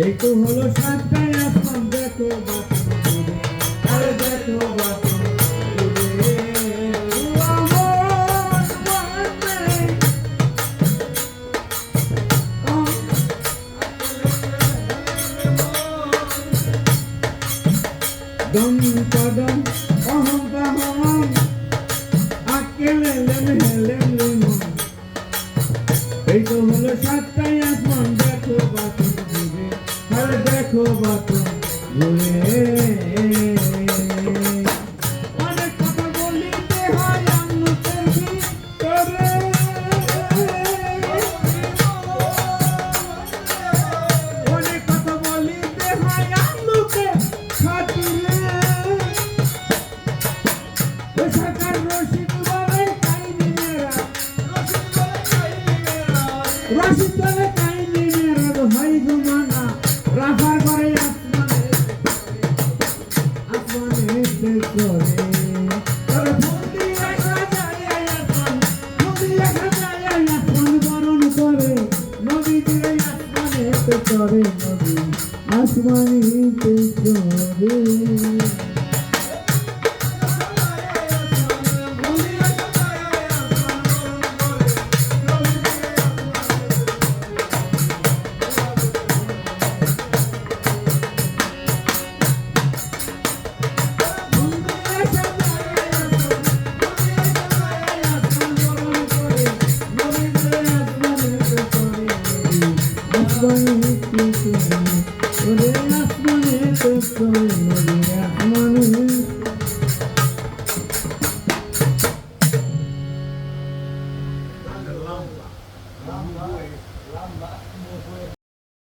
এই তো হলো সাতটায় আসলাম দেখো বাপ আরে দেখো বাপ dum ba dum. আসমানি পেছনে Thank you.